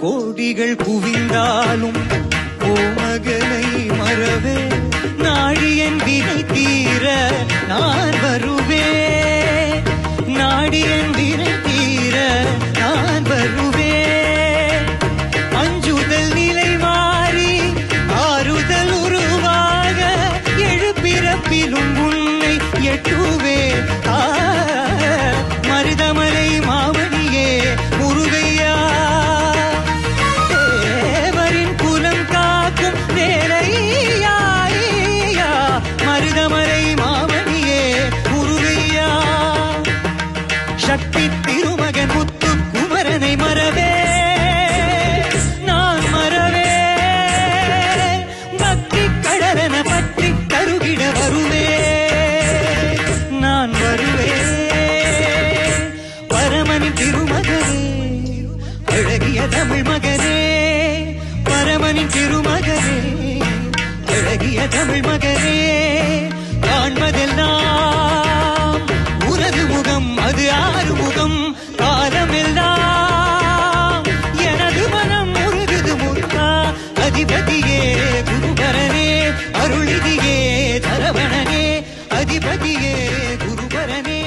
கோடிகள் குவிந்தாலும் ஓமகனை மறவே நாடியன் வினை தீர நான் வருவேன் நாடியன் வினை தீர நான் வருவே. அஞ்சுதல் நிலை மாறி ஆறுதல் உருவாக எழுப்பிறப்பிலும் உன்னை எட்டுவே சக்தி திருமகன் முத்து குமரனை மறவே. நான் மறவே. பக்தி கடலன பற்றி கருகிட வருவே நான் வருவே. பரமன் திருமகனே அழகிய தமிழ் மகனே. பரமனின் திருமகனே அழகிய தமிழ் மகனே. காலமெல்லாம் எனது மனம் முருகுது முருகா அதிபதியே குருபரனே அருளிதியே தரவணனே. அதிபதியே குருபரனே